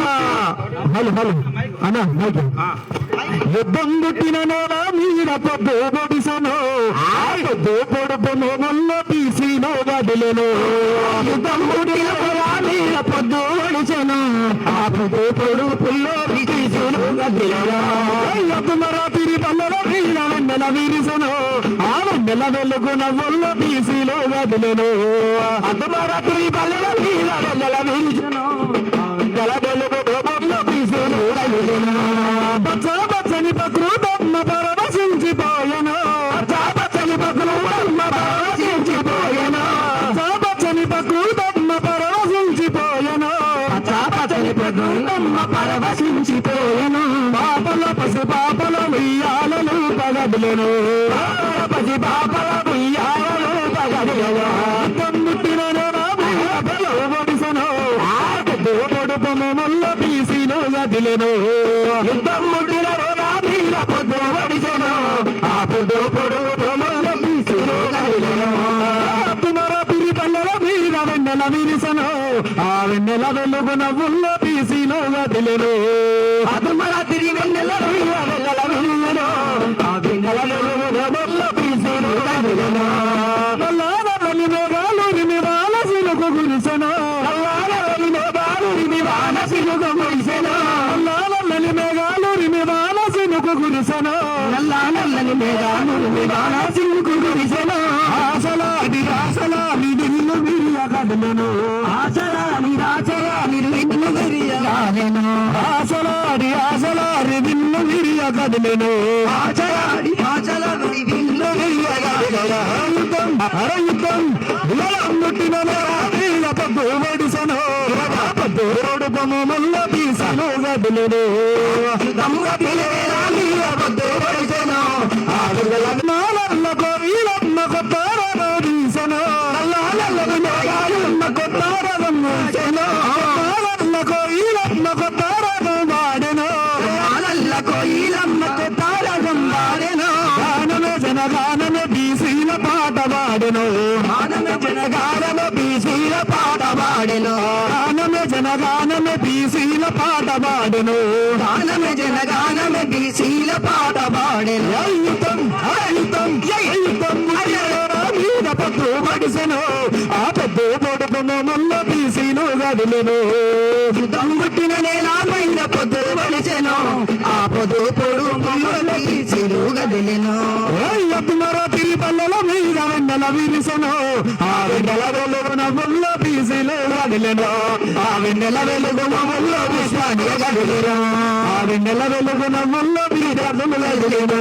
Hello hello. అన్న mic. యుద్ధం పుట్టిన నేల మీద పొద్దు పొడిసను పొద్దు పొడుపును మొల్ల తీసినో గదిలను. యుద్ధం పుట్టిన నేల మీద పొద్దు పొడిసను ఆ పొద్దు పొడుపుల్లో తీసిను గదిలను. రాత్రి పల్లెల మీద వెన్నెల విరిసను. ఆ వెన్నెల వెలుగున ఒళ్ళ తీసిలో గదిలను. అర్ధరాత్రి పల్లెల మీద పరవశించిపోయను పాపల పసి పాపల ఉయ్యాలలు పగదులను పసి పాపల ఉయ్యాలలు పగదులను తమ్ముట్టిన ఒడిసను. పొడుపము ముల్ల గదిలను తమ్ముట్టిన మీద పొద్దు వెన్నెల విరిసను ఆ వెన్నెల వెలుగు నవ్వుల్లో తీసిను గదిలను అతుమర తిరి వెన్నెల వెన్నెల విరిసను ఆ వెన్నెల వెలుగు నవ్వుల్లో తీసిను గదిలను నల్లారని మేఘాలు నివాల సిలుకు గురిసెను. నల్లారని మేఘాలు నివాల సిలుకు గురిసెను. నల్లారని మేఘాలు నివాల సిలుకు గురిసెను. నల్లారని మేఘాలు నివాల సిలుకు గురిసెను. ఆశలాడి ఆశలాడి నిన్ను విరియ కదలను ఆశలాడి ఆశలాడి నిన్ను విరియ కాదెను ఆశలాడి ఆశలాడి నిన్ను విరియ ఆశలాడి ఆశలాడి నిన్ను విరియ కాదెను ముట్టిన మీద గదులను గానమే జనగానమే బీసీల పాట పాడెను. గానమే జనగానమే బీసీల పాట పాడెను. గానమే జనగానమే బీసీల పాట పాడెను. గానమే జనగానమే బీసీల పాట పాడెను. అయుతం అయుతం అయుతం మీద పద్దు పడిసెను. ఆ పద్దు పొడుపును ముల్ల బీసీను గదిలను యుద్ధం పుట్టిన నేల పైన పొద్దు పడిసెను. ఆ పొద్దు పొడుపు బీసీను గదిలను ఎత్తుమర తిరి పల్లెల మీద వెండల విరిసెను. ఆ వెండల వెలుగున ముల్ల బీసీలు గదిలను ఆ వెండల వెలుగున ముల్ల విశ్వాన్ని కదిలేను ఆ వెండల వెలుగున ముల్ల బీసీలు గదిలను